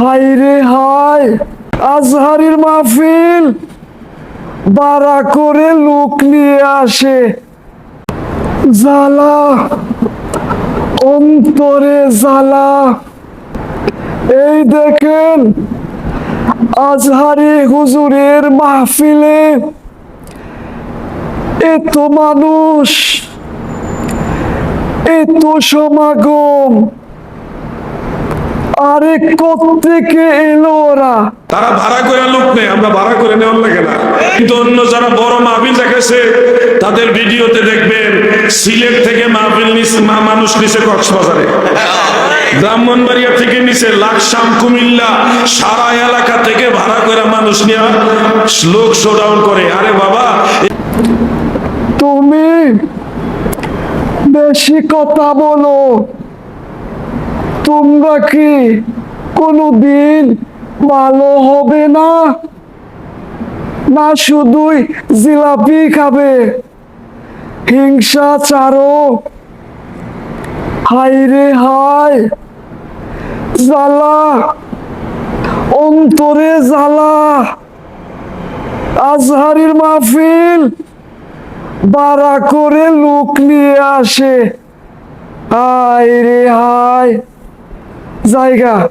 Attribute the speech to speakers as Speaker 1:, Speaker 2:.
Speaker 1: High রে high আজহারির মাহফিল বাড়া করে লোক নিয়ে আসে। জ্বালা, অন্তরে জ্বালা। এই দেখেন, আজহারি হুজুরের মাহফিলে এত মানুষ, এত সমাগম। আরে কোত্থেকে এলো ওরা?
Speaker 2: তারা ভাড়া করে লোক নেই আমরা ভাড়া করে নেওয়ার লাগে না। কিন্তু অন্য যারা বড় মাহফিল দেখেছে তাদের ভিডিওতে দেখবেন সিলেট থেকে মাহফিল নিছে মা- মানুষ নিছে কক্সবাজারে। ব্রাহ্মণবাড়িয়া থেকে নিচে লাকসাম কুমিল্লা সারা এলাকা থেকে ভাড়া করে মানুষ নিয়ে লোক শোডাউন করে। আরে বাবা
Speaker 1: তুমি বেশি কথা বলো। তোমরা কি কোনোদিন ভালো হবে না? না শুধুই জিলাপি খাবে, হিংসা চারো হাই রে হাই জ্বালা, অন্তরে জ্বালা। আজহারির মাহফিল বাড়া করে লোক নিয়ে আসে। হায় রে হায়। 再一个。